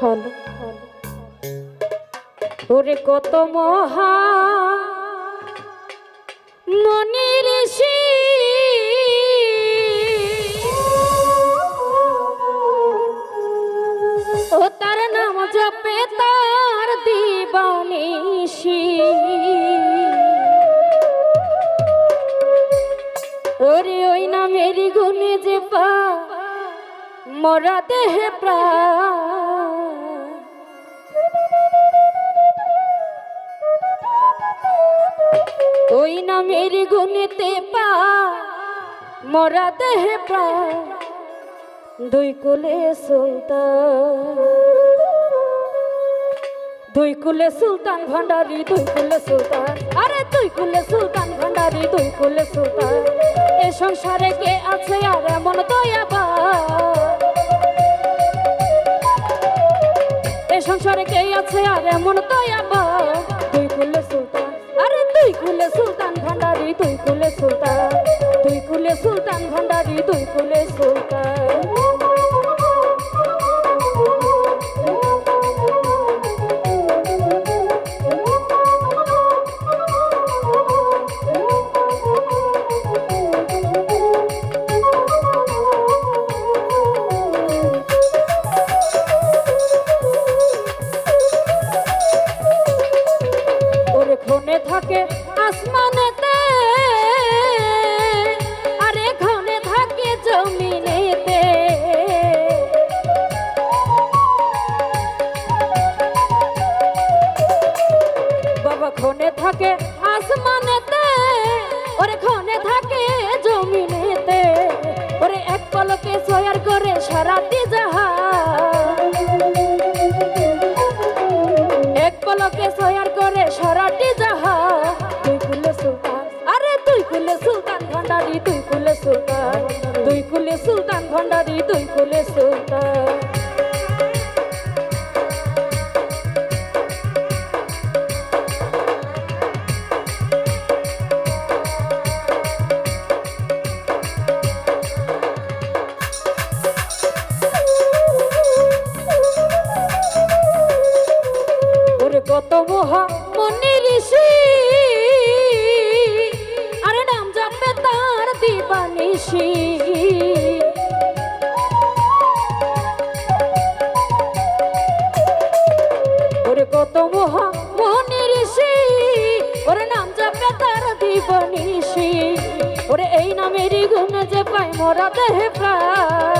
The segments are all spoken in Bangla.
হলো ওরে কত মহা মনির ও তার নাম জপে তার দিবানিসি ওরে ওই নামের গুণে যে পা, মরা দেহে প্রাণ। ওই নামের গুণেতে পা মরা দেহে প্রাণ দুই কুলে সুলতান। দুই কুলে সুলতান ভান্ডারি, দুই কুলে সুলতান। আরে দুই কুলে সুলতান ভান্ডারি, দুই কুলে সুলতান। এ সংসারে কে আছে আর এমন দয়াবা ক্ষণে থাকে আসমানেতে, ওরে ক্ষণে থাকে জমিনেতে। ওরে এক পলকে সয়ার করে সারাটি জাহা এক পলকে সয়ার করে সারাটি জাহা তুই কুলে সুলতান, আরে তুই কুলে সুলতান, ভান্ডারি তুই কুলে সুলতান। তুই কুলে সুলতান, ভান্ডারি তুই কুলে সুলতান। কত মহা মনি ঋষি। আরে নাম জাপে তার দিবানিসি ওরে কত মহা মনি ঋষি, ওরে নাম জাপে তার দিবানিসি ওরে এই নামেরই গুণ যে পাই মোরা দেহে প্রাণ।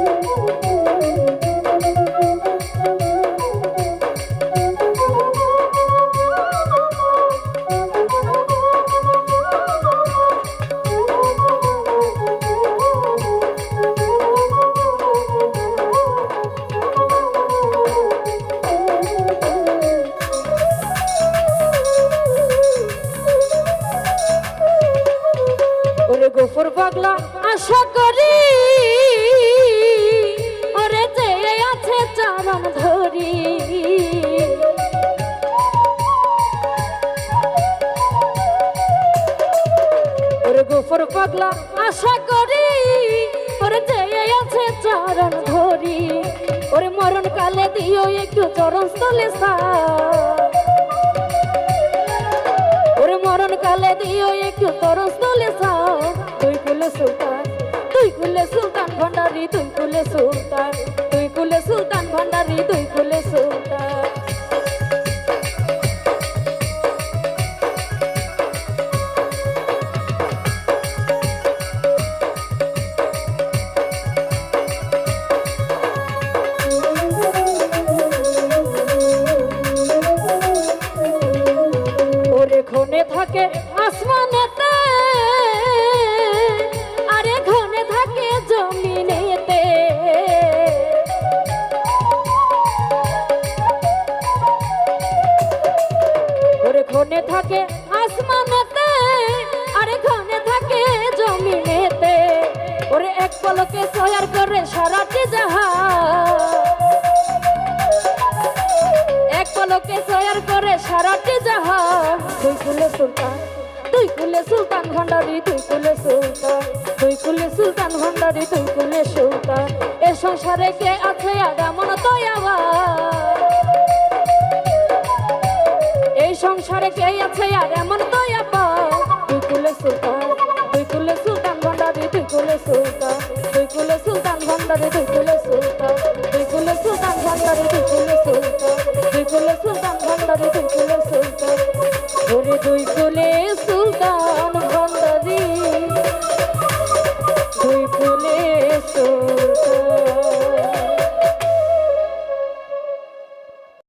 গোফর পাগলা আশা করি। ওরে যে আছে চরণ ধরি। ওরে গোফর পাগলা আশা করি। ওরে যে আছে চরণ ধরি। ওরে মরণ কালে দিও একটু চরণ স্থলে সা। ওরে মরণ কালে দিও একটু তোলে সাও তুই কুলে সুলতান তুই কুলে সুলতান ভান্ডারি তুই কুলে সুলতান তুই কুলে সুলতান ভান্ডারি তুই কুলে সুলতান। ওরে সয়ার করে সারাটি জাহা তোকে সয়ার করে সারাটি জাহান দুই কুলে সুলতান, দুই কুলে সুলতান ভান্ডারি, দুই কুলে সুলতান, দুই কুলে সুলতান ভান্ডারি, দুই কুলে সুলতান। এ সংসারে কে আছে আর এমন দয়াবান? এই সংসারে কে আছে আর এমন ভান্ডারি সুলতান দুই কুলে সুলতান ভান্ডারি সুলতান দুই কুলে সুলতান ভান্ডারি কোলে সুলতান ওরে দুই কুলে